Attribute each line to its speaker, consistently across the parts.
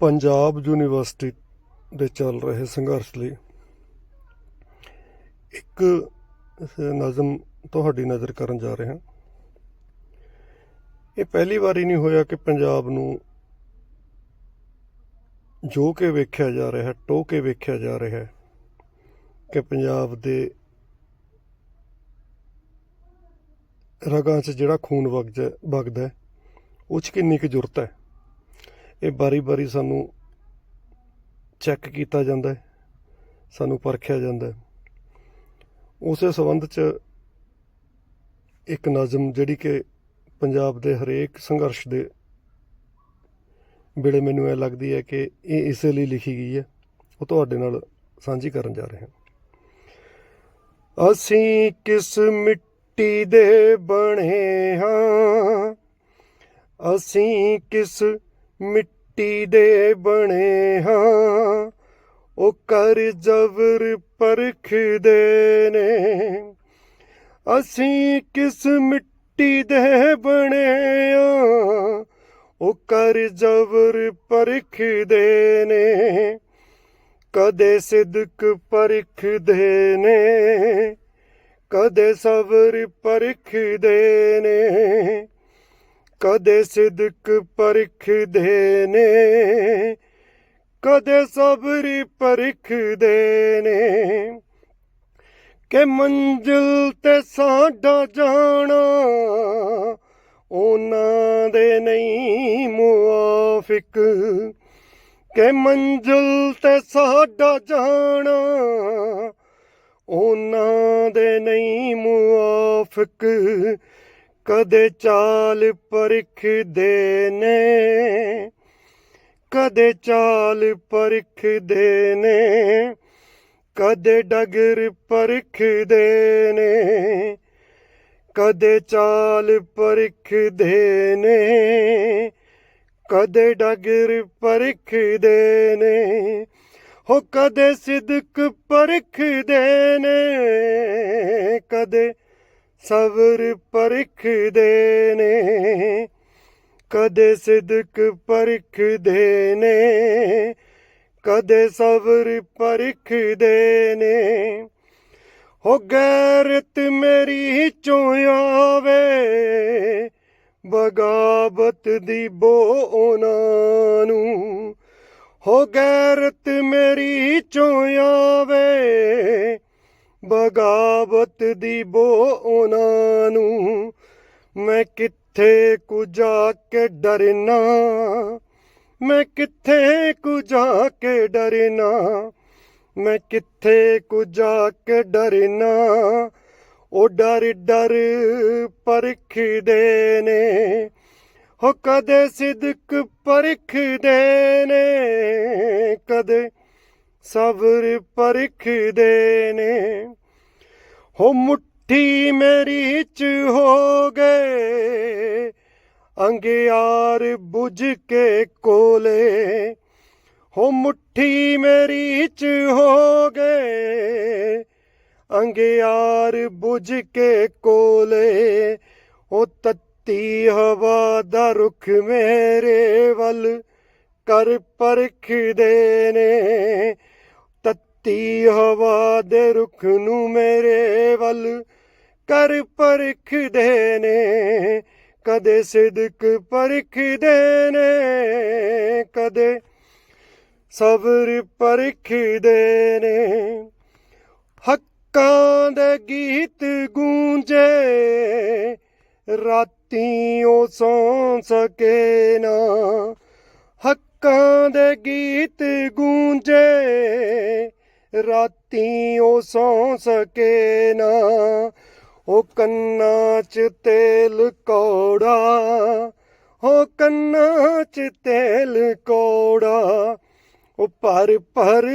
Speaker 1: Punjab university ਦੇ ਚੱਲ ਰਹੇ ਸੰਘਰਸ਼ ਲਈ ਇੱਕ ਨਜ਼ਮ ਤੁਹਾਡੀ ਨਜ਼ਰ ਕਰਨ ਜਾ ਰਿਹਾ। ਇਹ ਪਹਿਲੀ ਵਾਰੀ ਨਹੀਂ ਹੋਇਆ ਕਿ ਪੰਜਾਬ ਨੂੰ ਜੋ ਕੇ ਵੇਖਿਆ ਜਾ ਰਿਹਾ ਹੈ ਟੋ ਕੇ ਵੇਖਿਆ ਜਾ ਰਿਹਾ ਹੈ ਕਿ ਪੰਜਾਬ ਦੇ ਰਗਾਂ 'ਚ ਜਿਹੜਾ ਖੂਨ ਵਗ ਜਾ ਵਗਦਾ ਉਹ 'ਚ ਕਿੰਨੀ ਕੁ ਜ਼ਰੂਰਤ ਹੈ? ਇਹ ਬਾਰੀ-ਬਾਰੀ ਸਾਨੂੰ ਚੈੱਕ ਕੀਤਾ ਜਾਂਦਾ ਹੈ, ਸਾਨੂੰ ਪਰਖਿਆ ਜਾਂਦਾ ਹੈ। ਉਸੇ ਸੰਬੰਧ 'ਚ ਇੱਕ ਨਜ਼ਮ ਜਿਹੜੀ ਕਿ ਪੰਜਾਬ ਦੇ ਹਰੇਕ ਸੰਘਰਸ਼ ਦੇ ਵੇਲੇ ਮੈਨੂੰ ਇਹ ਲੱਗਦੀ ਹੈ ਕਿ ਇਹ ਇਸੇ ਲਈ ਲਿਖੀ ਗਈ ਹੈ, ਉਹ ਤੁਹਾਡੇ ਨਾਲ ਸਾਂਝੀ ਕਰਨ ਜਾ ਰਹੇ ਹਾਂ। ਅਸੀਂ ਕਿਸ ਮਿੱਟੀ ਦੇ ਬਣੇ ਹਾਂ, ਅਸੀਂ ਕਿਸ ਮਿੱਟੀ ਦੇ ਬਣੇ ਹਾਂ। ਉਹ ਕਰ ਜ਼ਬਰ ਪਰਖਦੇ ਨੇ। ਅਸੀਂ ਕਿਸ ਮਿੱਟੀ ਦੇ ਬਣੇ ਆ ਉਹ ਕਰ ਜ਼ਬਰ ਪਰਖਦੇ ਨੇ। ਕਦੇ ਸਿਦਕ ਪਰਖਦੇ ਨੇ। ਕਦੇ ਸਬਰ ਪਰਖਦੇ ਨੇ। ਕਦੇ ਸਿਦਕ ਪਰਖਦੇ ਨੇ, ਕਦੇ ਸਬਰ ਪਰਖਦੇ ਨੇ। ਕਿ ਮੰਜ਼ਿਲ ਤੇ ਸਾਡਾ ਜਾਣਾ ਉਹਨਾਂ ਦੇ ਨਹੀਂ ਮੁਆਫਿਕ। ਕਿ ਮੰਜ਼ਿਲ ਤੇ ਸਾਡਾ ਜਾਣਾ ਉਹਨਾਂ ਦੇ ਨਹੀਂ ਮੁਆਫਿਕ। ਕਦੇ ਚਾਲ ਪਰਖਦੇ ਨੇ, ਕਦੇ ਚਾਲ ਪਰਖਦੇ ਨੇ, ਕਦੇ ਡਗਰ ਪਰਖਦੇ ਨੇ, ਕਦੇ ਚਾਲ ਪਰਖਦੇ ਨੇ, ਕਦੇ ਡਗਰ ਪਰਖਦੇ ਨੇ, ਹੋ ਕਦੇ ਸਿਦਕ ਪਰਖਦੇ ਨੇ, ਕਦੇ ਸਬਰ ਪਰਖਦੇ ਨੇ, ਕਦੇ ਸਿਦਕ ਪਰਖਦੇ ਨੇ, ਕਦੇ ਸਬਰ ਪਰਖਦੇ ਨੇ। ਹੋ ਗੈਰਤ ਮੇਰੀ ਚੋਂ ਆਵੇ, ਬਗਾਵਤ ਦੀ ਬੋਨਾਂ ਨੂੰ। ਹੋ ਗੈਰਤ ਮੇਰੀ ਚੋਂ ਆਵੇ ਬਗਾਵਤ ਦੀ ਬੋ ਉਹਨਾਂ ਨੂੰ, ਮੈਂ ਕਿੱਥੇ ਕੁ ਜਾ ਕੇ ਡਰਨਾ? ਮੈਂ ਕਿੱਥੇ ਕੁ ਜਾ ਕੇ ਡਰਨਾ? ਮੈਂ ਕਿੱਥੇ ਕੁ ਜਾ ਕੇ ਡਰਨਾ? ਉਹ ਡਰ ਡਰ ਪਰਖਦੇ ਨੇ ਹੋ ਕਦੇ ਸਿਦਕ ਪਰਖਦੇ ਨੇ, ਕਦੇ ਸਬਰ ਪਰਖਦੇ ਨੇ। ਹੋ ਮੁੱਠੀ ਮੇਰੀ ਚ ਹੋ ਗਏ, ਅੰਗਿਆਰ ਬੁਝ ਕੇ ਕੋਲੇ। ਹੋ ਮੁੱਠੀ ਮੇਰੀ ਚ ਹੋ ਗਏ, ਅੰਗਿਆਰ ਬੁਝ ਕੇ ਕੋਲੇ। ਉਹ ਤੱਤੀ ਹਵਾ ਦਾ ਰੁਖ ਮੇਰੇ ਵੱਲ, ਕਰ ਪਰਖਦੇ ਨੇ। ਤੱਤੀ ਹਵਾ ਦੇ ਰੁਖ ਨੂੰ ਮੇਰੇ ਵੱਲ ਕਰ ਪਰਖਦੇ ਨੇ, ਕਦੇ ਸਿਦਕ ਪਰਖਦੇ ਨੇ, ਕਦੇ ਸਬਰ ਪਰਖਦੇ ਨੇ। ਹੱਕਾਂ ਦੇ ਗੀਤ ਗੂੰਜੇ, ਰਾਤੀ ਉਹ ਸੌਂ ਸਕੇ ਨਾ। ਹੱਕਾਂ ਦੇ ਗੀਤ ਗੂੰਜੇ ਰਾਤੀ ਉਹ ਸੌਂ ਸਕੇ ਨਾ। ਉਹ ਕੰਨਾਂ 'ਚ ਤੇਲ ਕੌੜਾ ਹੋ ਕੰਨਾਂ 'ਚ ਤੇਲ ਕੌੜਾ, ਉਹ ਪਰ ਪਰ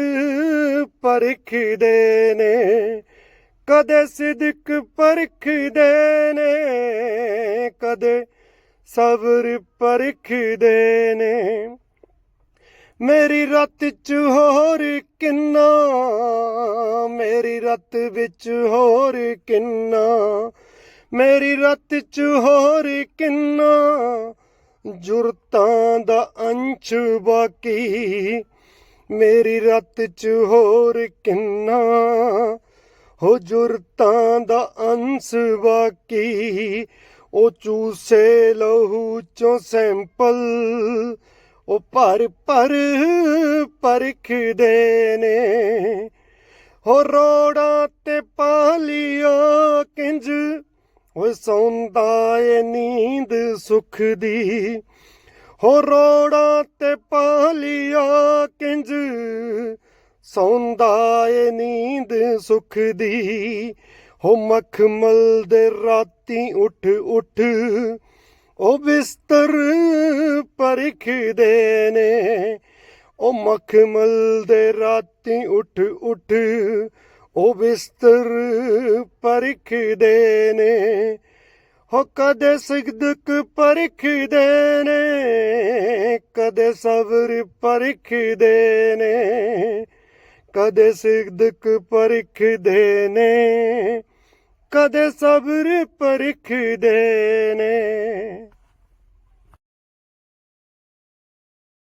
Speaker 1: ਪਰਖਦੇ ਨੇ, ਕਦੇ ਸਿਦਕ ਪਰਖਦੇ ਨੇ, ਕਦੇ ਸਬਰ ਪਰਖਦੇ ਨੇ। ਮੇਰੀ ਰਤ ਚ ਹੋਰ ਕਿੰਨਾ? ਮੇਰੀ ਰਤ ਵਿੱਚ ਹੋਰ ਕਿੰਨਾ? ਮੇਰੀ ਰਤ ਚ ਹੋਰ ਕਿੰਨਾ? ਜੁਰਤਾਂ ਦਾ ਅੰਸ਼ ਬਾਕੀ, ਮੇਰੀ ਰੱਤ ਚ ਹੋਰ ਕਿੰਨਾ? ਹੋ ਜੁਰਤਾਂ ਦਾ ਅੰਸ਼ ਬਾਕੀ, ਉਹ ਚੂਸੇ ਲਹੂ ਚੋਂ ਸੈਂਪਲ ਉਹ ਭਰ ਭਰ ਪਰਖਦੇ ਨੇ। ਹੋ ਰੋੜਾਂ ਤੇ ਪਾਲੀਆਂ ਕਿੰਜ, ਓਏ ਸੌਂਦਾ ਏ ਨੀਂਦ ਸੁਖ ਦੀ ਹੋ ਰੋੜਾਂ ਤੇ ਪਾਲੀਆਂ ਕਿੰਜ, ਸੌਂਦਾ ਏ ਨੀਂਦ ਸੁਖ ਦੀ ਹੋ ਮਖਮਲ ਦੇ ਰਾਤੀ ਉੱਠ ਉੱਠ ਉਹ ਬਿਸਤਰ ਪਰਖਦੇ ਨੇ, ਉਹ ਮਖਮਲ ਦੇ ਰਾਤੀ ਉੱਠ ਉੱਠ, ਉਹ ਬਿਸਤਰ ਪਰਖਦੇ ਨੇ ਹੋ ਕਦੇ ਸਿਗਦਕ ਪਰਖਦੇ ਨੇ, ਕਦੇ ਸਬਰ ਪਰਖਦੇ ਨੇ, ਕਦੇ ਸਿਗਦਕ ਪਰਖਦੇ ਨੇ, ਕਦੇ ਸਬਰ ਪਰਖਦੇ ਨੇ।